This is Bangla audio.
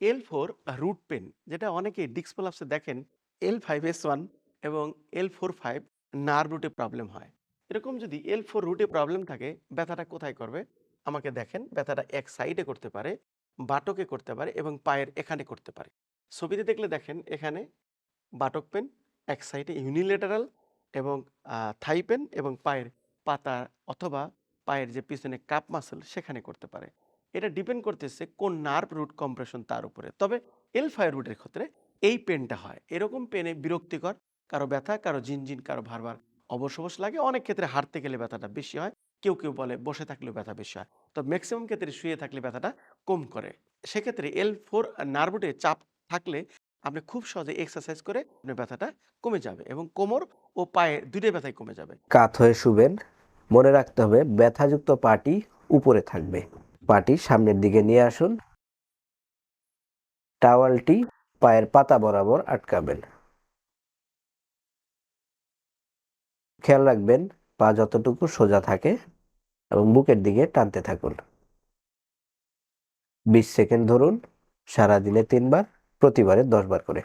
এল ফোর রুট পেন যেটা অনেকে ডিস্ক প্রলাপসে দেখেন এল ফাইভ এস ওয়ান এবং এল ফোর ফাইভ নার্ভ রুটে প্রবলেম হয়। এরকম যদি এল ফোর রুটে প্রবলেম থাকে, ব্যথাটা কোথায় করবে? আমাকে দেখেন, ব্যথাটা এক সাইডে করতে পারে, বাটকে করতে পারে এবং পায়ের এখানে করতে পারে। ছবিতে দেখলে দেখেন, এখানে বাটক পেন এক সাইডে ইউনিলেটারাল এবং থাই পেন এবং পায়ের পাতা অথবা পায়ের যে পিছনে কাপ মাসল সেখানে করতে পারে। এটা ডিপেন্ড করতেছে কোন নার্ভ রুট কম্প্রেশন তার উপরে। তবে এল ফায়ার রুটের ক্ষেত্রে এই পেনটা হয়। এরকম পেনে বিরক্তিকর, কারও ব্যথা, কারও জিনজিন, কারও ভারবার অবশ অবশ লাগে। অনেক ক্ষেত্রে হাঁটতে গেলে ব্যথাটা বেশি হয়। কেউ কেউ বলে বসে থাকলেও ব্যথা বেশি হয়। তো ম্যাক্সিমাম ক্ষেত্রে শুয়ে থাকলে ব্যথাটা কম করে। সেক্ষেত্রে এল ফোর নার্ভুটে চাপ থাকলে আপনি খুব সহজে এক্সারসাইজ করে আপনার ব্যথাটা কমে যাবে এবং কোমর ও পায়ে দুটোই ব্যথাই কমে যাবে। কাত হয়ে শুবেন। মনে রাখতে হবে ব্যথাযুক্ত পাটি উপরে থাকবে। পাটি সামনের দিকে নিয়ে আসুন। টাওয়ালটি পায়ের পাতা বরাবর আটকাবেন। খেয়াল রাখবেন, পা যতটুকু সোজা থাকে এবং বুকের দিকে টানতে থাকুন। বিশ সেকেন্ড ধরুন সারাদিনে তিনবার, প্রতিবারে দশবার করে।